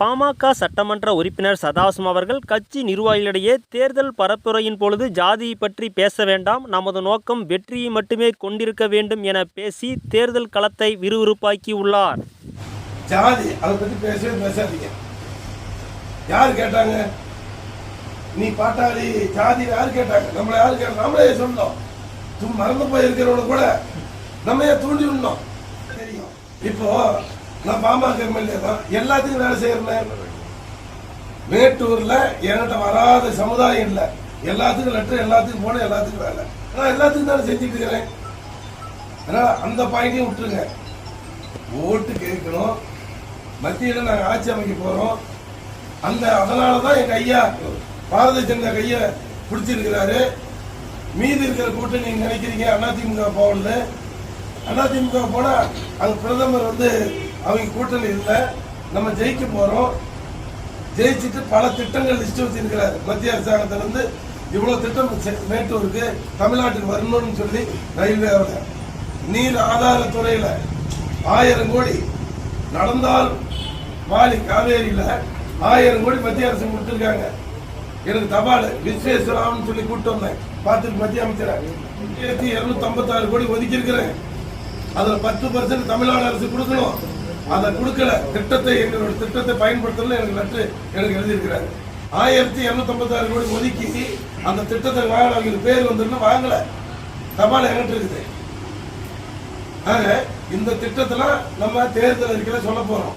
பாமக சட்டமன்ற உறுப்பினர் சதாசிவம் அவர்கள் கட்சி நிர்வாகிகளிடையே தேர்தல் பரப்புரையின் பொழுது ஜாதியை பற்றி பேச வேண்டாம் நமது நோக்கம் வெற்றியை மட்டுமே கொண்டிருக்க வேண்டும் என பேசி தேர்தல் களத்தை விறுவிறுப்பாக்கி உள்ளார். ஜாதி அதை பற்றி பேசவே பேசாதீங்க. யார் கேட்டாங்க? நீ பாட்டாளி ஜாதி யார் கேட்டாங்க? நம்மளை யார் கேட்டாங்க? நம்மளே சொன்னோம் தும் மறந்து போயிருக்கிறவங்க கூட நம்ம தூண்டி விடணும். தெரியும். இப்போ நான் பாமக எம்எல்ஏ தான். எல்லாத்துக்கும் வேலை செய்யறேன் மேட்டூர்ல என்கிட்ட வராத சமுதாயம் இல்லை. எல்லாத்துக்கும் லெட்டர் எல்லாத்துக்கும் போன எல்லாத்துக்கும் வேலை. நான் எல்லாத்துக்கும் தானே செஞ்சுட்டு இருக்கிறேன் அந்த பாயிண்டையும் விட்டுருங்க. ஓட்டு கேட்கணும். மத்தியில் நாங்கள் ஆட்சி அமைக்க போகிறோம் அந்த அதனால தான் எங்கள் ஐயா பாரதிய ஜனதா கையை பிடிச்சிருக்கிறாரு. மீதி இருக்கிற கூட்டம் நீங்கள் நினைக்கிறீங்க அதிமுக போகல. அதிமுக போனால் அங்க பிரதமர் வந்து அவங்க கூட்டணி இல்லை. நம்ம ஜெயிக்க போகிறோம் ஜெயிச்சுட்டு பல திட்டங்கள் லிஸ்ட் வச்சிருக்கிறார். மத்திய அரசாங்கத்திலேருந்து இவ்வளோ திட்டம் செ- மேட்டூருக்கு தமிழ்நாட்டுக்கு வரணும்னு சொல்லி ரயில்வேவில் நீர் ஆதாரத்துறையில் ஆயிரம் கோடி நடந்தால் மாலி காவேரியில் ஆயிரம் கோடி மத்திய அரசு கொடுத்துருக்காங்க. எனக்கு தபால் விஸ்வேஸ்வராம்னு சொல்லி கூப்பிட்டு வந்தேன் பார்த்துட்டு மத்திய அமைச்சர் ஆயிரத்தி இருநூத்தி ஐம்பத்தாறு கோடி ஒதுக்கியிருக்கிறேன். அதில் பத்து பர்சன்ட் தமிழ்நாடு அரசு கொடுக்கணும். அதை கொடுக்கல. திட்டத்தை எங்களோட திட்டத்தை பயன்படுத்தல எனக்கு லெட்டர் எனக்கு எழுதியிருக்கிறாரு. ஆயிரத்தி இருநூத்தி ஐம்பத்தாறு கோடி ஒதுக்கி அந்த திட்டத்தை வாங்கல. அவங்களுக்கு பேர் வந்துருன்னு வாங்கல. தபால் எங்கிட்ட இருக்குது. ஆக இந்த திட்டத்தெல்லாம் நம்ம தேர்தல் அறிக்கையில சொல்ல போறோம்.